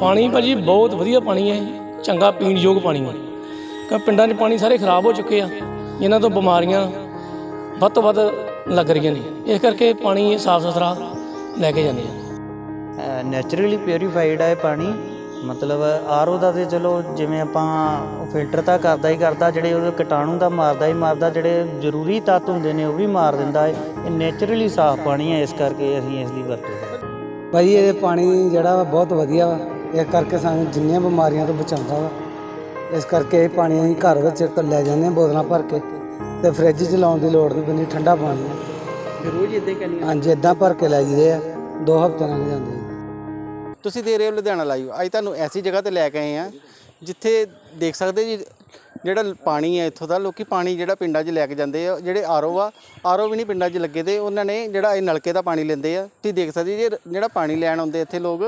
ਪਾਣੀ ਭਾਜੀ ਬਹੁਤ ਵਧੀਆ ਪਾਣੀ ਹੈ ਚੰਗਾ ਪੀਣ ਯੋਗ ਪਾਣੀ ਹੈ। ਕਿ ਪਿੰਡਾਂ 'ਚ ਪਾਣੀ ਸਾਰੇ ਖਰਾਬ ਹੋ ਚੁੱਕੇ ਆ ਜਿਨ੍ਹਾਂ ਤੋਂ ਬਿਮਾਰੀਆਂ ਵੱਧ ਤੋਂ ਵੱਧ ਲੱਗ ਰਹੀਆਂ ਨੇ। ਇਸ ਕਰਕੇ ਪਾਣੀ ਸਾਫ਼ ਸੁਥਰਾ ਲੈ ਕੇ ਜਾਂਦੇ ਆ। ਨੈਚੁਰਲੀ ਪਿਉਰੀਫਾਈਡ ਹੈ ਪਾਣੀ। ਮਤਲਬ ਆਰਓ ਦਾ ਤੇ ਚਲੋ ਜਿਵੇਂ ਆਪਾਂ ਫਿਲਟਰ ਤਾਂ ਕਰਦਾ ਹੀ ਕਰਦਾ ਜਿਹੜੇ ਉਹਦੇ ਕੀਟਾਣੂ ਦਾ ਮਾਰਦਾ ਹੀ ਮਾਰਦਾ ਜਿਹੜੇ ਜ਼ਰੂਰੀ ਤੱਤ ਹੁੰਦੇ ਨੇ ਉਹ ਵੀ ਮਾਰ ਦਿੰਦਾ ਹੈ। ਇਹ ਨੇਚਰਲੀ ਸਾਫ਼ ਪਾਣੀ ਹੈ ਇਸ ਕਰਕੇ ਅਸੀਂ ਇਸ ਦੀ ਵਰਤੋਂ ਕਰਦੇ ਹਾਂ। ਭਾਈ ਇਹ ਪਾਣੀ ਜਿਹੜਾ ਵਾ ਬਹੁਤ ਵਧੀਆ ਵਾ। ਇਸ ਕਰਕੇ ਸਾਨੂੰ ਜਿੰਨੀਆਂ ਬਿਮਾਰੀਆਂ ਤੋਂ ਬਚਾਉਂਦਾ ਵਾ। ਇਸ ਕਰਕੇ ਇਹ ਪਾਣੀ ਅਸੀਂ ਘਰ ਵਿੱਚ ਤੋਂ ਲੈ ਜਾਂਦੇ ਹਾਂ ਬੋਤਲਾਂ ਭਰ ਕੇ ਤੇ ਫ੍ਰਿਜ 'ਚ ਲਾਉਣ ਦੀ ਲੋੜ ਨਹੀਂ ਪੈਂਦੀ ਠੰਡਾ ਪਾਣੀ ਹੈ। ਫਿਰ ਰੋਜ਼ ਇਦਾਂ ਕਰਨੀ ਹਾਂਜੀ ਇਦਾਂ ਭਰ ਕੇ ਲੈ ਜੀਦੇ ਆ ਦੋ ਹਫ਼ਤੇ ਲੰਘ ਜਾਂਦੇ ਆ। ਤੁਸੀਂ ਦੇ ਰਹੇ ਹੋ ਲੁਧਿਆਣਾ ਲਾਈਵ। ਅੱਜ ਤੁਹਾਨੂੰ ਐਸੀ ਜਗ੍ਹਾ ਤੇ ਲੈ ਕੇ ਆਏ ਆ ਜਿੱਥੇ ਦੇਖ ਸਕਦੇ ਜੀ ਜਿਹੜਾ ਪਾਣੀ ਹੈ ਇੱਥੋਂ ਦਾ ਲੋਕੀ ਪਾਣੀ ਜਿਹੜਾ ਪਿੰਡਾਂ 'ਚ ਲੈ ਕੇ ਜਾਂਦੇ ਆ ਜਿਹੜੇ ਆਰਓ ਆ ਆਰਓ ਵੀ ਨਹੀਂ ਪਿੰਡਾਂ 'ਚ ਲੱਗੇ ਤੇ ਉਹਨਾਂ ਨੇ ਜਿਹੜਾ ਇਹ ਨਲਕੇ ਦਾ ਪਾਣੀ ਲੈਂਦੇ ਆ। ਤੁਸੀਂ ਦੇਖ ਸਕਦੇ ਜੀ ਜਿਹੜਾ ਪਾਣੀ ਲੈਣ ਆਉਂਦੇ ਇੱਥੇ ਲੋਕ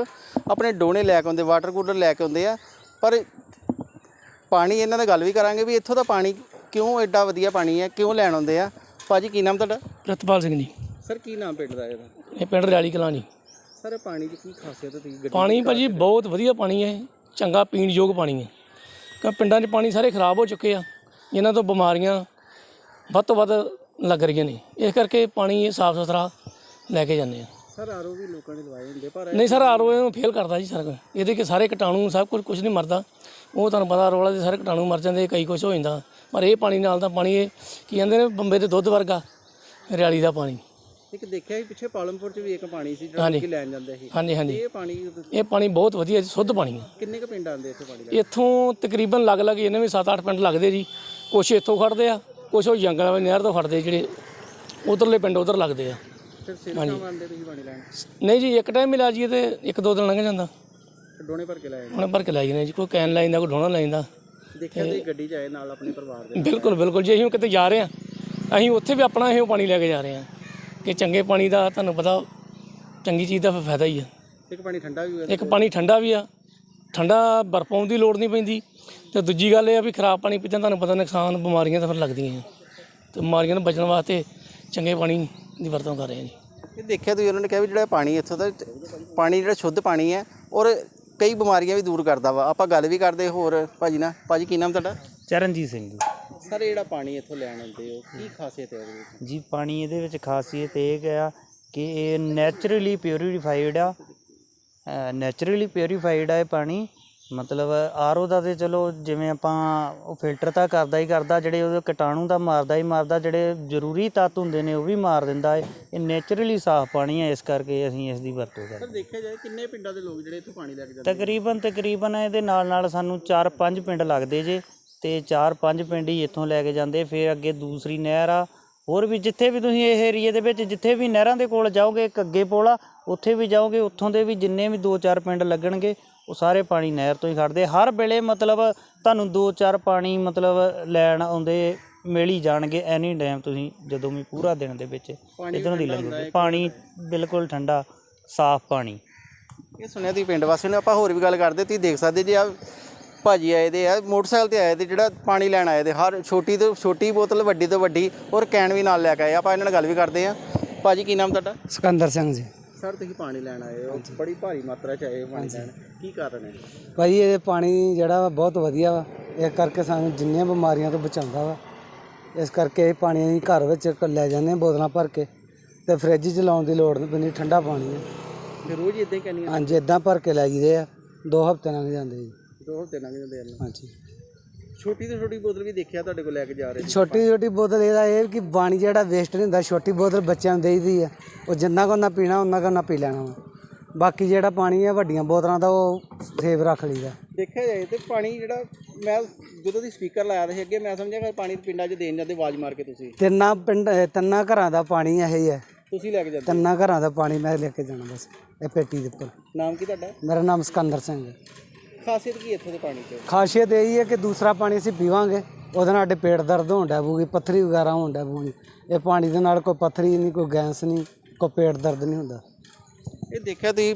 ਆਪਣੇ ਡੋਣੇ ਲੈ ਕੇ ਆਉਂਦੇ ਵਾਟਰ ਕੂਲਰ ਲੈ ਕੇ ਆਉਂਦੇ ਆ ਪਰ ਪਾਣੀ ਇਹਨਾਂ ਨਾਲ ਗੱਲ ਵੀ ਕਰਾਂਗੇ ਵੀ ਇੱਥੋਂ ਦਾ ਪਾਣੀ ਕਿਉਂ ਐਡਾ ਵਧੀਆ ਪਾਣੀ ਹੈ ਕਿਉਂ ਲੈਣ ਆਉਂਦੇ ਆ? ਭਾਜੀ ਕੀ ਨਾਮ ਤੁਹਾਡਾ? ਪ੍ਰਿਤਪਾਲ ਸਿੰਘ ਜੀ। ਸਰ ਕੀ ਨਾਮ ਪਿੰਡ ਦਾ ਇਹਦਾ? ਇਹ ਪਿੰਡ ਰਿਆਲੀ ਕਲਾਂ ਜੀ। ਸਰ ਪਾਣੀ ਦੀ ਕੀ ਖਾਸੀਅਤ ਹੈ ਤੁਸੀਂ ਪਾਣੀ ਭਾਜੀ ਬਹੁਤ ਵਧੀਆ ਪਾਣੀ ਹੈ ਚੰਗਾ ਪੀਣ ਯੋਗ ਪਾਣੀ ਹੈ। ਕਿ ਪਿੰਡਾਂ 'ਚ ਪਾਣੀ ਸਾਰੇ ਖਰਾਬ ਹੋ ਚੁੱਕੇ ਆ ਜਿਨ੍ਹਾਂ ਤੋਂ ਬਿਮਾਰੀਆਂ ਵੱਧ ਤੋਂ ਵੱਧ ਲੱਗ ਰਹੀਆਂ ਨੇ। ਇਸ ਕਰਕੇ ਪਾਣੀ ਸਾਫ਼ ਸੁਥਰਾ ਲੈ ਕੇ ਜਾਂਦੇ ਆ। ਸਰ ਆਰਓ ਵੀ ਲੋਕਾਂ ਨੇ ਲਵਾਏ ਹੁੰਦੇ ਪਰ ਨਹੀਂ ਸਰ ਆਰਓ ਇਹਨੂੰ ਫੇਲ ਕਰਦਾ ਜੀ ਸਾਰਾ। ਇਹਦੇ ਕਿ ਸਾਰੇ ਕੀਟਾਣੂ ਸਭ ਕੁਝ ਕੁਝ ਨਹੀਂ ਮਰਦਾ। ਉਹ ਤੁਹਾਨੂੰ ਪਤਾ ਵਾਲਾ ਦੇ ਸਾਰੇ ਕੀਟਾਣੂ ਮਰ ਜਾਂਦੇ ਕਈ ਕੁਝ ਹੋ ਜਾਂਦਾ। ਪਰ ਇਹ ਪਾਣੀ ਨਾਲ ਤਾਂ ਪਾਣੀ ਇਹ ਕੀ ਕਹਿੰਦੇ ਨੇ ਬੰਬੇ ਦੇ ਦੁੱਧ ਵਰਗਾ ਰਿਆਲੀ ਦਾ ਪਾਣੀ। ਇੱਕ ਦੇਖਿਆ ਸੀ ਪਿੱਛੇ ਪਾਲਮਪੁਰ ਚ ਵੀ ਇੱਕ ਪਾਣੀ ਸੀ ਜਿਹੜਾ ਹਾਂਜੀ। ਕਿ ਲੈਣ ਜਾਂਦੇ ਸੀ। ਹਾਂਜੀ ਹਾਂਜੀ। ਇਹ ਪਾਣੀ ਇਹ ਪਾਣੀ ਬਹੁਤ ਵਧੀਆ ਜੀ ਸ਼ੁੱਧ ਪਾਣੀ ਹੈ। ਕਿੰਨੇ ਕੁ ਪਿੰਡ ਆਉਂਦੇ ਇੱਥੇ ਪਾਣੀ ਲੈਣ ਇੱਥੋਂ ਤਕਰੀਬਨ ਲੱਗ ਲੱਗ ਇਹਨੇ ਵੀ 7-8 ਪਿੰਡ ਲੱਗਦੇ ਜੀ। ਕੁਛ ਇੱਥੋਂ ਖੜਦੇ ਆ ਕੁਛ ਉਹ ਜੰਗਲਾਂ ਵਾਲੀ ਨਹਿਰ ਤੋਂ ਖੜਦੇ ਜਿਹੜੇ ਉਧਰਲੇ ਪਿੰਡ ਉਧਰ ਲੱਗਦੇ ਆ। ਫਿਰ ਸਿਰ ਸ਼ਾਮ ਆਉਂਦੇ ਤੁਸੀਂ ਪਾਣੀ ਲੈਣ? ਨਹੀਂ ਜੀ ਇੱਕ ਟਾਈਮ ਮਿਲਾ ਜੀਏ ਤੇ ਇੱਕ ਦੋ ਦਿਨ ਲੰਘ ਜਾਂਦਾ। ਡੋਣੇ ਭਰ ਕੇ ਲਾਏ ਉਹਨੇ ਭਰ ਕੇ ਲਾਈ ਜਾਂਦੇ ਜੀ ਕੋਈ ਕੈਨ ਲਾਈ ਜਾਂਦਾ ਕੋਈ ਢੋਣਾ ਲਾਈ ਜਾਂਦਾ ਦੇਖਿਆ ਤੁਸੀਂ ਗੱਡੀ ਚ ਆਏ ਨਾਲ ਆਪਣੇ ਪਰਿਵਾਰ ਦੇ ਬਿਲਕੁਲ ਬਿਲਕੁਲ ਜੇ ਅਸੀਂ ਕਿਤੇ ਜਾ ਰਹੇ ਹਾਂ। ਅਸੀਂ ਉੱਥੇ ਵੀ ਆਪਣਾ ਇਹ ਪਾਣੀ ਲੈ ਕੇ ਜਾ ਰਹੇ ਹਾਂ। ਕਿ ਚੰਗੇ ਪਾਣੀ ਦਾ ਤੁਹਾਨੂੰ ਪਤਾ ਚੰਗੀ ਚੀਜ਼ ਦਾ ਫਿਰ ਫਾਇਦਾ ਹੀ ਆ। ਇੱਕ ਪਾਣੀ ਠੰਡਾ ਵੀ ਹੋਇਆ ਇੱਕ ਪਾਣੀ ਠੰਡਾ ਵੀ ਆ। ਠੰਡਾ ਬਰਫ ਪਾਉਣ ਦੀ ਲੋੜ ਨਹੀਂ ਪੈਂਦੀ। ਤੇ ਦੂਜੀ ਗੱਲ ਇਹ ਆ ਵੀ ਖਰਾਬ ਪਾਣੀ ਪੀਤਾ ਤੁਹਾਨੂੰ ਪਤਾ ਨੁਕਸਾਨ ਬਿਮਾਰੀਆਂ ਤਾਂ ਫਿਰ ਲੱਗਦੀਆਂ ਆ। ਤੇ ਬਿਮਾਰੀਆਂ ਤੋਂ ਬਚਣ ਵਾਸਤੇ ਚੰਗੇ ਪਾਣੀ ਦੀ ਵਰਤੋਂ ਕਰ ਰਹੇ ਹਾਂ ਜੀ। ਇਹ ਦੇਖਿਆ ਤੁਸੀਂ ਉਹਨਾਂ ਨੇ ਕਿਹਾ ਵੀ ਜਿਹੜਾ ਪਾਣੀ ਇੱਥੋਂ ਦਾ ਪਾਣੀ ਜਿਹੜਾ ਸ਼ੁੱਧ ਪਾਣੀ ਹੈ ਔਰ ਕਈ ਬਿਮਾਰੀਆਂ ਵੀ ਦੂਰ ਕਰਦਾ ਵਾ। ਆਪਾਂ ਗੱਲ ਵੀ ਕਰਦੇ ਹੋਰ ਭਾਜੀ ਨਾਲ। ਭਾਜੀ ਕੀ ਨਾਮ ਤੁਹਾਡਾ? ਚਰਨਜੀਤ ਸਿੰਘ ਜੀ। ਸਰ ਜਿਹੜਾ ਪਾਣੀ ਇੱਥੋਂ ਲੈਣ ਆਉਂਦੇ ਹੋ ਕੀ ਖਾਸੀਅਤ ਹੈ ਉਹਦੇ ਵਿੱਚ? ਜੀ ਪਾਣੀ ਇਹਦੇ ਵਿੱਚ ਖਾਸੀਅਤ ਇਹ ਆ ਕਿ ਇਹ ਨੈਚੁਰਲੀ ਪਿਉਰੀਫਾਈਡ ਆ। ਨੈਚੁਰਲੀ ਪਿਉਰੀਫਾਈਡ ਆ ਇਹ ਪਾਣੀ। ਮਤਲਬ ਆਰਓ ਦਾ ਤੇ ਚਲੋ ਜਿਵੇਂ ਆਪਾਂ ਉਹ ਫਿਲਟਰ ਤਾਂ ਕਰਦਾ ਹੀ ਕਰਦਾ ਜਿਹੜੇ ਉਹਦੇ ਕੀਟਾਣੂ ਦਾ ਮਾਰਦਾ ਹੀ ਮਾਰਦਾ ਜਿਹੜੇ ਜ਼ਰੂਰੀ ਤੱਤ ਹੁੰਦੇ ਨੇ ਉਹ ਵੀ ਮਾਰ ਦਿੰਦਾ ਹੈ ਇਹ ਨੇਚਰਲੀ ਸਾਫ਼ ਪਾਣੀ ਹੈ ਇਸ ਕਰਕੇ ਅਸੀਂ ਇਸ ਦੀ ਵਰਤੋਂ ਕਰਦੇ ਸਰ ਦੇਖਿਆ ਜਾਏ ਕਿੰਨੇ ਪਿੰਡਾਂ ਦੇ ਲੋਕ ਜਿਹੜੇ ਇੱਥੋਂ ਪਾਣੀ ਲੈ ਕੇ ਜਾਂਦੇ ਤਕਰੀਬਨ ਤਕਰੀਬਨ ਇਹਦੇ ਨਾਲ ਨਾਲ ਸਾਨੂੰ 4-5 ਪਿੰਡ ਲੱਗਦੇ ਜੇ। ਤੇ 4-5 ਪਿੰਡ ਹੀ ਇੱਥੋਂ ਲੈ ਕੇ ਜਾਂਦੇ ਫਿਰ ਅੱਗੇ ਦੂਸਰੀ ਨਹਿਰ ਆ। ਹੋਰ ਵੀ ਜਿੱਥੇ ਵੀ ਤੁਸੀਂ ਇਹ ਏਰੀਏ ਦੇ ਵਿੱਚ ਜਿੱਥੇ ਵੀ ਨਹਿਰਾਂ ਦੇ ਕੋਲ ਜਾਓਗੇ ਇੱਕ ਅੱਗੇ ਪੁਲ ਆ ਉੱਥੇ ਵੀ ਜਾਓਗੇ ਉੱਥੋਂ ਦੇ ਵੀ ਜਿੰਨੇ ਵੀ 2-4 ਪਿੰਡ ਲੱਗਣਗੇ ਉਹ ਸਾਰੇ ਪਾਣੀ ਨਹਿਰ ਤੋਂ ਹੀ ਖੜਦੇ ਹਰ ਵੇਲੇ ਮਤਲਬ ਤੁਹਾਨੂੰ 2-4 ਪਾਣੀ ਮਤਲਬ ਲੈਣ ਆਉਂਦੇ ਮਿਲ ਹੀ ਜਾਣਗੇ ਐਨੀ ਟਾਈਮ ਤੁਸੀਂ ਜਦੋਂ ਵੀ ਪੂਰਾ ਦਿਨ ਦੇ ਵਿੱਚ ਇਧਰੋਂ ਦੀ ਲੰਘੋਗੇ ਪਾਣੀ ਬਿਲਕੁਲ ਠੰਡਾ ਸਾਫ਼ ਪਾਣੀ। ਇਹ ਸੁਣਿਆ ਤੁਸੀਂ ਪਿੰਡ ਵਾਸੀਆਂ ਨੇ ਆਪਾਂ ਹੋਰ ਵੀ ਗੱਲ ਕਰਦੇ ਤੁਸੀਂ ਦੇਖ ਸਕਦੇ ਜੇ ਆ ਭਾਜੀ ਆਏ ਦੇ ਆ ਮੋਟਰਸਾਈਕਲ ਤੇ ਆਏ ਤੇ ਜਿਹੜਾ ਪਾਣੀ ਲੈਣ ਆਏ ਦੇ ਹਰ ਛੋਟੀ ਤੋਂ ਛੋਟੀ ਬੋਤਲ ਵੱਡੀ ਤੋਂ ਵੱਡੀ ਔਰ ਕੈਨ ਵੀ ਨਾਲ ਲੈ ਕੇ ਆਏ ਆਪਾਂ ਇਹਨਾਂ ਨਾਲ ਗੱਲ ਵੀ ਕਰਦੇ ਆ। ਭਾਜੀ ਕੀ ਨਾਮ ਤੁਹਾਡਾ? ਸਿਕੰਦਰ ਸਿੰਘ ਜੀ। ਸਰ ਤੁਸੀਂ ਪਾਣੀ ਲੈਣ ਆਏ ਹੋ। ਬੜੀ ਭਾਰੀ ਮਾਤਰਾ ਚ ਆਏ ਹੋ ਪਾਣੀ ਲੈਣ। ਕੀ ਕਾਰਨ ਹੈ? ਭਾਈ ਇਹ ਪਾਣੀ ਜਿਹੜਾ ਵਾ ਬਹੁਤ ਵਧੀਆ ਵਾ। ਇਸ ਕਰਕੇ ਸਾਨੂੰ ਜਿੰਨੀਆਂ ਬਿਮਾਰੀਆਂ ਤੋਂ ਬਚਾਉਂਦਾ ਵਾ। ਇਸ ਕਰਕੇ ਇਹ ਪਾਣੀ ਅਸੀਂ ਘਰ ਵਿੱਚ ਲੈ ਜਾਂਦੇ ਹਾਂ ਬੋਤਲਾਂ ਭਰ ਕੇ। ਤੇ ਫ੍ਰਿਜ 'ਚ ਲਾਉਣ ਦੀ ਲੋੜ ਨਹੀਂ ਪੈਂਦੀ ਠੰਡਾ ਪਾਣੀ ਹੈ ਰੋਜ਼ ਇਦਾਂ ਹੀ ਕਰਨੀ ਹਾਂਜੀ ਇਦਾਂ ਭਰ ਕੇ ਲੈ ਜੀਦੇ ਆ। ਦੋ ਹਫ਼ਤੇ ਲੰਘ ਜਾਂਦੇ ਜੀ। ਹਾਂਜੀ। ਛੋਟੀ ਤੋਂ ਛੋਟੀ ਬੋਤਲ ਵੀ ਦੇਖਿਆ ਤੁਹਾਡੇ ਕੋਲ ਲੈ ਕੇ ਜਾ ਰਹੇ ਸੀ? ਛੋਟੀ ਛੋਟੀ ਬੋਤਲ ਇਹਦਾ ਇਹ ਕਿ ਪਾਣੀ ਜਿਹੜਾ ਵੇਸਟ ਨਹੀਂ ਹੁੰਦਾ ਛੋਟੀ ਬੋਤਲ ਬੱਚਿਆਂ ਨੂੰ ਦੇਈਦੀ ਆ। ਉਹ ਜਿੰਨਾ ਕੁ ਉਹਨਾਂ ਪੀਣਾ ਉਹਨਾਂ ਕੁ ਉਹਨਾਂ ਪੀ ਲੈਣਾ ਵਾ। ਬਾਕੀ ਜਿਹੜਾ ਪਾਣੀ ਹੈ ਵੱਡੀਆਂ ਬੋਤਲਾਂ ਦਾ ਉਹ ਸੇਵ ਰੱਖ ਲਈਦਾ। ਦੇਖਿਆ ਜਾਏ ਤੇ ਪਾਣੀ ਜਿਹੜਾ ਮੈਂ ਜਦੋਂ ਦੀ ਸਪੀਕਰ ਲਾਇਆ ਸੀ ਅੱਗੇ ਮੈਂ ਸਮਝਿਆ ਕਿ ਪਾਣੀ ਪਿੰਡਾਂ 'ਚ ਦੇਣ ਜਾਂਦੇ ਆਵਾਜ਼ ਮਾਰ ਕੇ ਤੁਸੀਂ। ਤਿੰਨਾਂ ਪਿੰਡ ਅਹ ਤਿੰਨਾਂ ਘਰਾਂ ਦਾ ਪਾਣੀ ਇਹ ਹੀ ਹੈ ਤੁਸੀਂ ਲੈ ਕੇ ਜਾਂਦੇ ਤਿੰਨਾਂ ਘਰਾਂ ਦਾ ਪਾਣੀ ਮੈਂ ਲੈ ਕੇ ਜਾਣਾ ਬਸ ਇਹ ਪੇਟੀ ਦੇ ਉੱਪਰ। ਨਾਮ ਕੀ ਤੁਹਾਡਾ? ਮੇਰਾ ਨਾਮ ਸਿਕੰਦਰ ਸਿੰਘ ਹੈ। ਖਾਸੀਅਤ ਕੀ ਇੱਥੋਂ ਦੇ ਪਾਣੀ 'ਚ? ਖਾਸੀਅਤ ਇਹ ਹੀ ਹੈ ਕਿ ਦੂਸਰਾ ਪਾਣੀ ਅਸੀਂ ਪੀਵਾਂਗੇ ਉਹਦੇ ਨਾਲ ਸਾਡੇ ਪੇਟ ਦਰਦ ਹੋਣ ਡੈ ਪਊਗੀ ਪੱਥਰੀ ਵਗੈਰਾ ਹੋਣ ਡੈ ਪਊਗੀ। ਇਹ ਪਾਣੀ ਦੇ ਨਾਲ ਕੋਈ ਪੱਥਰੀ ਨਹੀਂ ਕੋਈ ਗੈਸ ਨਹੀਂ ਕੋਈ ਪੇਟ ਦਰਦ ਨਹੀਂ ਹੁੰਦਾ। ਇਹ ਦੇਖਿਆ ਤੁਸੀਂ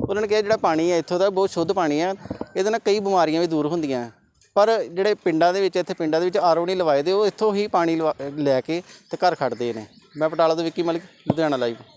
ਉਹਨਾਂ ਨੇ ਕਿਹਾ ਜਿਹੜਾ ਪਾਣੀ ਹੈ ਇੱਥੋਂ ਦਾ ਬਹੁਤ ਸ਼ੁੱਧ ਪਾਣੀ ਹੈ ਇਹਦੇ ਨਾਲ ਕਈ ਬਿਮਾਰੀਆਂ ਵੀ ਦੂਰ ਹੁੰਦੀਆਂ। ਪਰ ਜਿਹੜੇ ਪਿੰਡਾਂ ਦੇ ਵਿੱਚ ਇੱਥੇ ਪਿੰਡਾਂ ਦੇ ਵਿੱਚ ਆਰਓ ਨਹੀਂ ਲਵਾਏ ਦੇ ਉਹ ਇੱਥੋਂ ਹੀ ਪਾਣੀ ਲਵਾ- ਲੈ ਕੇ ਤੇ ਘਰ ਖੜਦੇ ਨੇ। ਮੈਂ ਪਟਾਲਾ ਤੋਂ ਵਿੱਕੀ ਮਲਿਕ ਲੁਧਿਆਣਾ ਲਾਈਵ